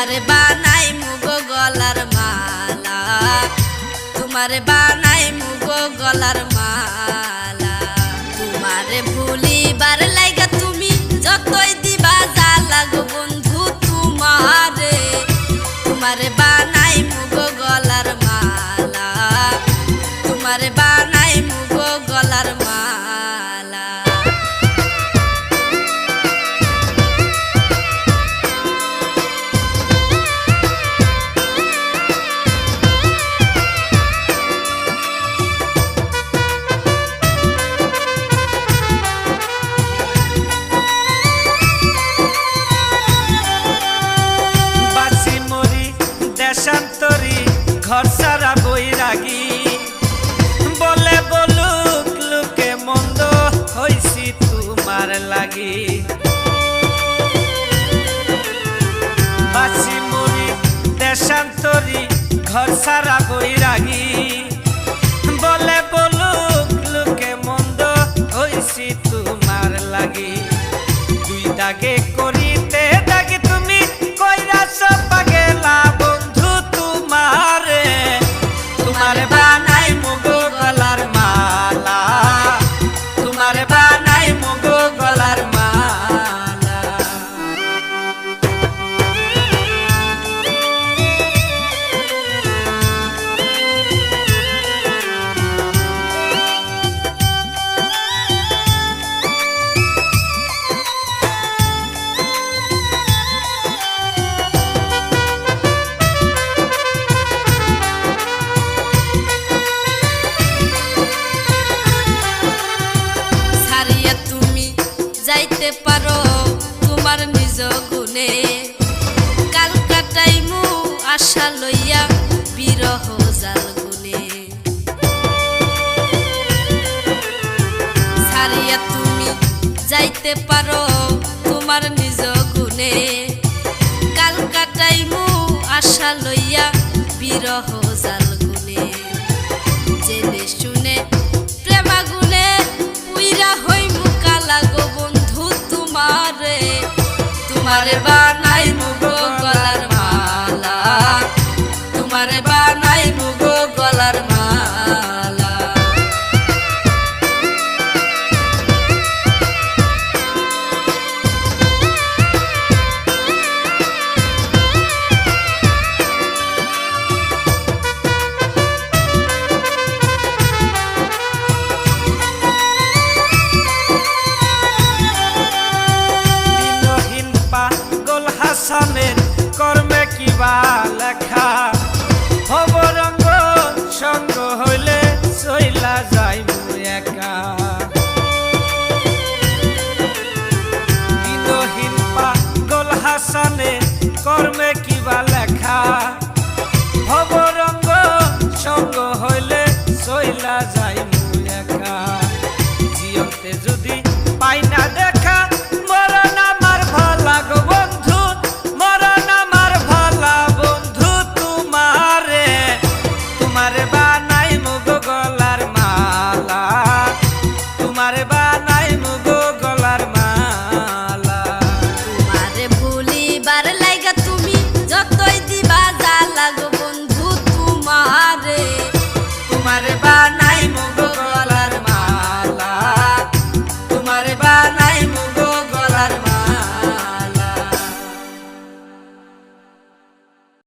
তোমারে বানাই মুগো গলার মালা। তোমার বানাই মুগো গলার মালা। তোমার ভুলিবার লাইগা ঘর সারা বৈরাগী। বলে বলুক লোকে মন্দ, হইছি তোমার লাগি। বাসি মরি, দেশান্তরি, ঘর সারা বৈরাগী। বলে বলুক লোকে মন্দ, হইছি তোমার লাগি। দুই দাগে যাইতে পারো তোমার নিজ গুণে। কাল কাটাইমু আশা লইয়া বিরহ জাল গুনে। ছাড়িয়া তুমি যাইতে পারো তোমার নিজ গুণে। কাল কাটাইমু আশা লইয়া বিরহ জাল বানাই মুগো